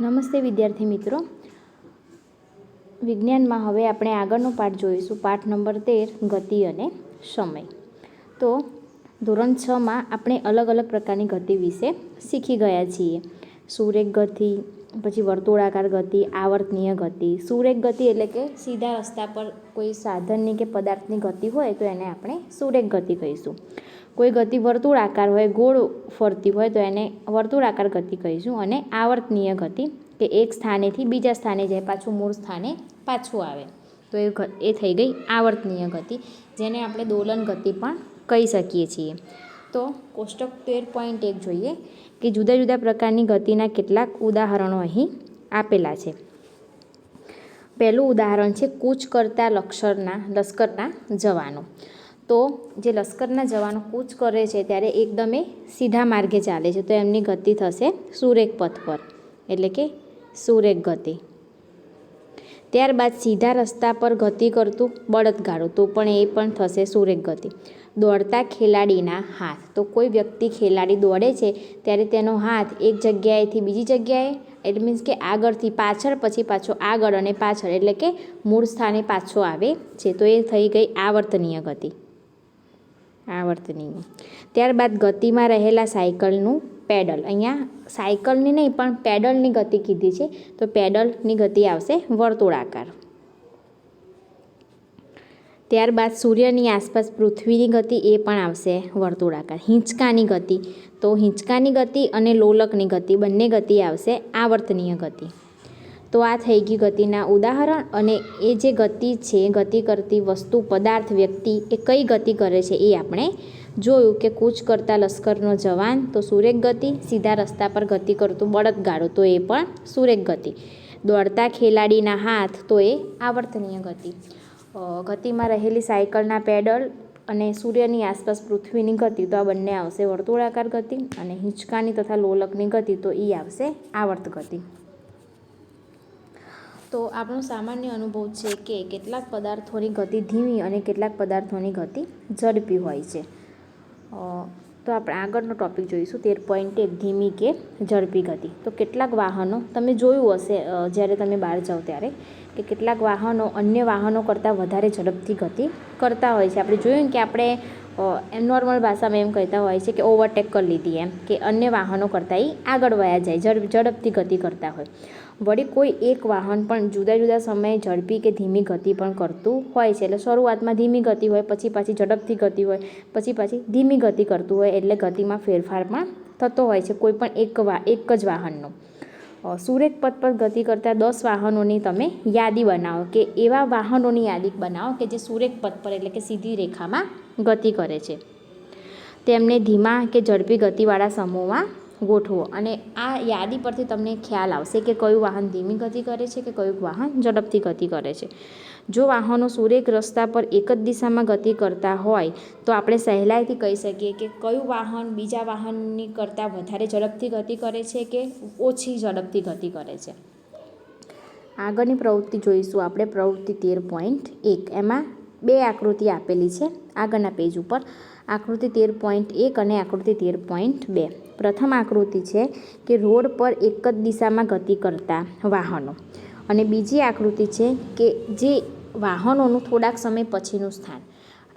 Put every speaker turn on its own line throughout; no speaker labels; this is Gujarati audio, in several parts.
નમસ્તે વિદ્યાર્થી મિત્રો. વિજ્ઞાનમાં હવે આપણે આગળનો પાઠ જોઈશું. પાઠ નંબર તેર, ગતિ અને સમય. તો ધોરણ છમાં આપણે અલગ અલગ પ્રકારની ગતિ વિશે શીખી ગયા છીએ. સુરેખ ગતિ, પછી વર્તુળાકાર ગતિ, આવર્તનીય ગતિ. સુરેખ ગતિ એટલે કે સીધા રસ્તા પર કોઈ સાધનની કે પદાર્થની ગતિ હોય તો એને આપણે સુરેખ ગતિ કહીશું. કોઈ ગતિ વર્તુળાકાર હોય, ગોળ ફરતી હોય, તો એને વર્તુળાકાર ગતિ કહીશું. અને આવર્તનીય ગતિ, કે એક સ્થાનેથી બીજા સ્થાને જાય, પાછું મૂળ સ્થાને પાછું આવે. તો એ એ થઈ ગઈ આવર્તનીય ગતિ, જેને આપણે દોલન ગતિ પણ કહી શકીએ છીએ. તો કોષ્ટક તેર પોઈન્ટ એક જોઈએ, કે જુદા જુદા પ્રકારની ગતિના કેટલાક ઉદાહરણો અહીં આપેલા છે. પહેલું ઉદાહરણ છે, કૂચ કરતા લશ્કરના લશ્કરના જવાનો. તો જે લશ્કરના જવાનો કૂચ કરે છે ત્યારે એકદમ એ સીધા માર્ગે ચાલે છે. તો એમની ગતિ થશે સુરેખ પથ પર, એટલે કે સુરેખ ગતિ. ત્યારબાદ સીધા રસ્તા પર ગતિ કરતું બળદગાડું, તો પણ એ પણ થશે સુરેખ ગતિ. દોડતા ખેલાડીના હાથ. તો કોઈ વ્યક્તિ ખેલાડી દોડે છે ત્યારે તેનો હાથ એક જગ્યાએથી બીજી જગ્યાએ, એટલે મીન્સ કે આગળથી પાછળ, પછી પાછો આગળ અને પાછળ, એટલે કે મૂળ સ્થાને પાછો આવે છે. તો એ થઈ ગઈ આવર્તનીય ગતિ. આવર્તનીય. ત્યારબાદ ગતિમાં રહેલા સાયકલનું પેડલ. અહીંયા સાયકલની નહીં, પણ પેડલની ગતિ કીધી છે, તો પેડલની ગતિ આવશે વર્તુળાકાર. ત્યારબાદ સૂર્યની આસપાસ પૃથ્વીની ગતિ એ પણ આવશે વર્તુળાકાર. હિંચકાની ગતિ. તો હિંચકાની ગતિ અને લોલકની ગતિ, બંને ગતિ આવશે આવર્તનીય ગતિ. તો આ થઈ ગઈ ગતિના ઉદાહરણ અને એ જે ગતિ છે, ગતિ કરતી વસ્તુ, પદાર્થ, વ્યક્તિ, એ કઈ ગતિ કરે છે એ આપણે જોયું કે કૂચ કરતા લશ્કરનો જવાન તો સુરેખ ગતિ, સીધા રસ્તા પર ગતિ કરતું બળદગાડું તો એ પણ સુરેખ ગતિ. દોડતા ખેલાડીના હાથ તો એ આવર્તનીય ગતિ. ગતિમાં રહેલી સાયકલના પેડલ અને સૂર્યની આસપાસ પૃથ્વીની ગતિ તો આ બંને આવશે વર્તુળાકાર ગતિ અને હિંચકાની તથા લોલકની ગતિ તો એ આવશે આવર્ત ગતિ. તો આપણો સામાન્ય અનુભવ છે કે કેટલાક પદાર્થોની ગતિ ધીમી અને કેટલાક પદાર્થોની ગતિ ઝડપી હોય છે. તો આપણે આગળનો ટોપિક જોઈશું. તેર પોઈન્ટ એક ધીમી કે ઝડપી ગતિ. તો કેટલાક વાહનો, તમે જોયું હશે જ્યારે તમે બહાર જાઓ ત્યારે, કે કેટલાક વાહનો અન્ય વાહનો કરતાં વધારે ઝડપથી ગતિ કરતા હોય છે. આપણે જોયું કે આપણે એમ નોર્મલ ભાષામાં એમ કહેતા હોય છે કે ઓવરટેક કરી લીધી એમ, કે અન્ય વાહનો કરતાં એ આગળ વયા જાય ઝડપ ઝડપથી ગતિ કરતા હોય. વળી કોઈ એક વાહન પણ જુદા જુદા સમયે ઝડપી કે ધીમી ગતિ પણ કરતું હોય છે. એટલે શરૂઆતમાં ધીમી ગતિ હોય, પછી પાછી ઝડપથી ગતિ હોય, પછી પાછી ધીમી ગતિ કરતું હોય એટલે ગતિમાં ફેરફાર પણ થતો હોય છે કોઈ પણ એક વા, એક જ વાહનનો. સુરેખ પથ પર ગતિ કરતા દસ વાહનોની તમે યાદી બનાવો કે એવા વાહનોની યાદી બનાવો કે જે સુરેખ પથ પર એટલે કે સીધી રેખામાં ગતિ કરે છે. તેમને ધીમા કે ઝડપી ગતિવાળા સમૂહમાં ગોઠવો. અને આ યાદી પરથી તમને ખ્યાલ આવશે કે કયું વાહન ધીમી ગતિ કરે છે કે કયું વાહન ઝડપથી ગતિ કરે છે. જો વાહનો સુરેખ રસ્તા પર એક જ દિશામાં ગતિ કરતા હોય, તો આપણે સહેલાઈથી કહી શકીએ કે કયું વાહન બીજા વાહનની કરતાં વધારે ઝડપથી ગતિ કરે છે કે ઓછી ઝડપથી ગતિ કરે છે. આગળની પ્રવૃત્તિ જોઈશું આપણે, પ્રવૃત્તિ તેર પોઈન્ટ એક. એમાં બે આકૃતિ આપેલી છે આગળના પેજ ઉપર. આકૃતિ તેર પોઈન્ટ એક અને આકૃતિ તેર પોઈન્ટ બે. પ્રથમ આકૃતિ છે કે રોડ પર એક જ દિશામાં ગતિ કરતા વાહનો. અને બીજી આકૃતિ છે કે જે વાહનોનું થોડાક સમય પછીનું સ્થાન.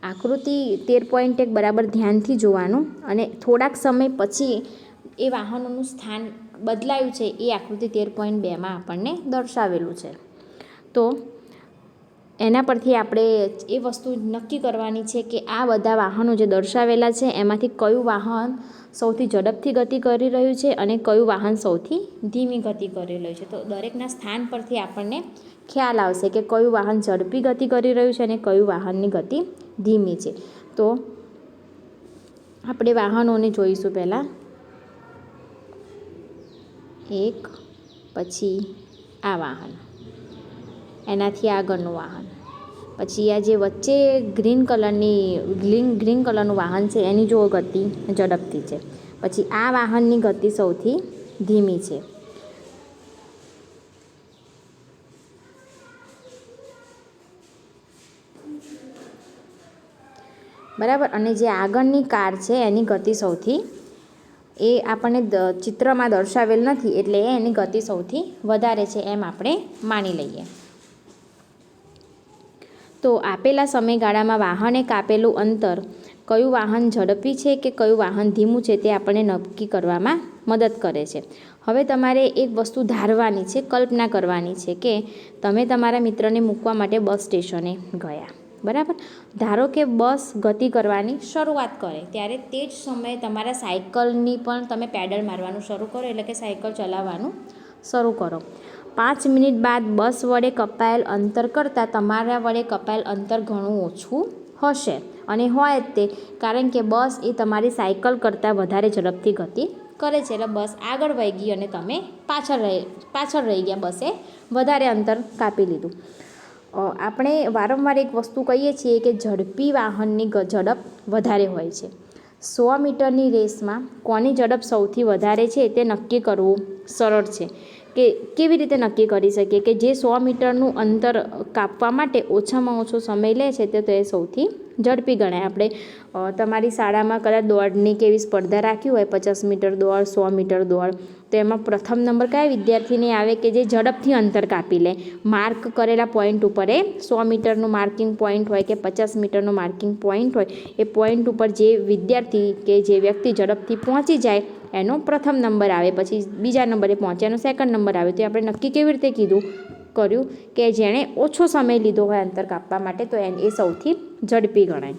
આકૃતિ તેર પોઈન્ટ એક બરાબર ધ્યાનથી જોવાનું અને થોડાક સમય પછી એ વાહનોનું સ્થાન બદલાયું છે એ આકૃતિ તેર પોઈન્ટ બેમાં આપણને દર્શાવેલું છે. તો એના પરથી આપણે એ વસ્તુ નક્કી કરવાની છે કે આ બધા વાહનો જે દર્શાવેલા છે, એમાંથી કયું વાહન સૌથી ઝડપથી ગતિ કરી રહ્યું છે અને કયું વાહન સૌથી ધીમી ગતિ કરી રહ્યું છે. તો દરેકના સ્થાન પરથી આપણને ખ્યાલ આવશે કે કયું વાહન ઝડપી ગતિ કરી રહ્યું છે અને કયું વાહનની ગતિ ધીમી છે. તો આપણે વાહનોને જોઈશું પહેલાં. એક, પછી આ વાહન. એનાથી આગળનું વાહન. પછી આ જે વચ્ચે ગ્રીન કલરની ગ્રીન ગ્રીન કલરનું વાહન છે, એની જો ગતિ ઝડપથી છે. પછી આ વાહનની ગતિ સૌથી ધીમી છે. બરાબર? અને જે આગળની કાર છે, એની ગતિ સૌથી, એ આપણને ચિત્રમાં દર્શાવેલ નથી, એટલે એની ગતિ સૌથી વધારે છે, એમ આપણે માની લઈએ. તો આપેલા સમયગાળામાં વાહને કાપેલું અંતર કયું વાહન ઝડપી છે કે કયું વાહન ધીમું છે તે આપણને નક્કી કરવામાં મદદ કરે છે. હવે તમારે એક વસ્તુ ધારવાની છે, કલ્પના કરવાની છે કે તમે તમારા મિત્રને મૂકવા માટે બસ સ્ટેશને ગયા. બરાબર? ધારો કે બસ ગતિ કરવાની શરૂઆત કરે, ત્યારે તે જ સમયે તમારા સાયકલની પણ તમે પેડલ મારવાનું શરૂ કરો, એટલે કે સાયકલ ચલાવવાનું શરૂ કરો. પાંચ મિનિટ બાદ બસ વડે કપાયેલ અંતર કરતાં તમારા વડે કપાયેલ અંતર ઘણું ઓછું હશે. અને હોય તે, કારણ કે બસ એ તમારી સાયકલ કરતાં વધારે ઝડપથી ગતિ કરે છે. એટલે બસ આગળ વહી ગઈ અને તમે પાછળ રહી પાછળ રહી ગયા બસે વધારે અંતર કાપી લીધું. આપણે વારંવાર એક વસ્તુ કહીએ છીએ કે ઝડપી વાહનની ઝડપ વધારે હોય છે. સો મીટરની રેસમાં કોની ઝડપ સૌથી વધારે છે તે નક્કી કરવું સરળ છે. કે કેવી રીતે નક્કી કરી શકીએ કે જે સો મીટરનું અંતર કાપવા માટે ઓછામાં ઓછો સમય લે છે તે તો સૌથી ઝડપી ગણાય. આપણે તમારી શાળામાં કદાચ દોડની કેવી સ્પર્ધા રાખી હોય, પચાસ મીટર દોડ, સો મીટર દોડ તો એમાં પ્રથમ નંબર કયા વિદ્યાર્થીને આવે કે જે ઝડપથી અંતર કાપી લે? માર્ક કરેલા પોઈન્ટ ઉપર એ સો મીટરનું માર્કિંગ પોઈન્ટ હોય કે પચાસ મીટરનું માર્કિંગ પોઈન્ટ હોય, એ પોઈન્ટ ઉપર જે વિદ્યાર્થી કે જે વ્યક્તિ ઝડપથી પહોંચી જાય, એનો પ્રથમ નંબર આવે. પછી બીજા નંબરે પહોંચે, એનો સેકન્ડ નંબર આવે. તો આપણે નક્કી કેવી રીતે કીધું? કર્યું કે જેણે ઓછો સમય લીધો હોય અંતર કાપવા માટે, તો એ સૌથી ઝડપી ગણાય.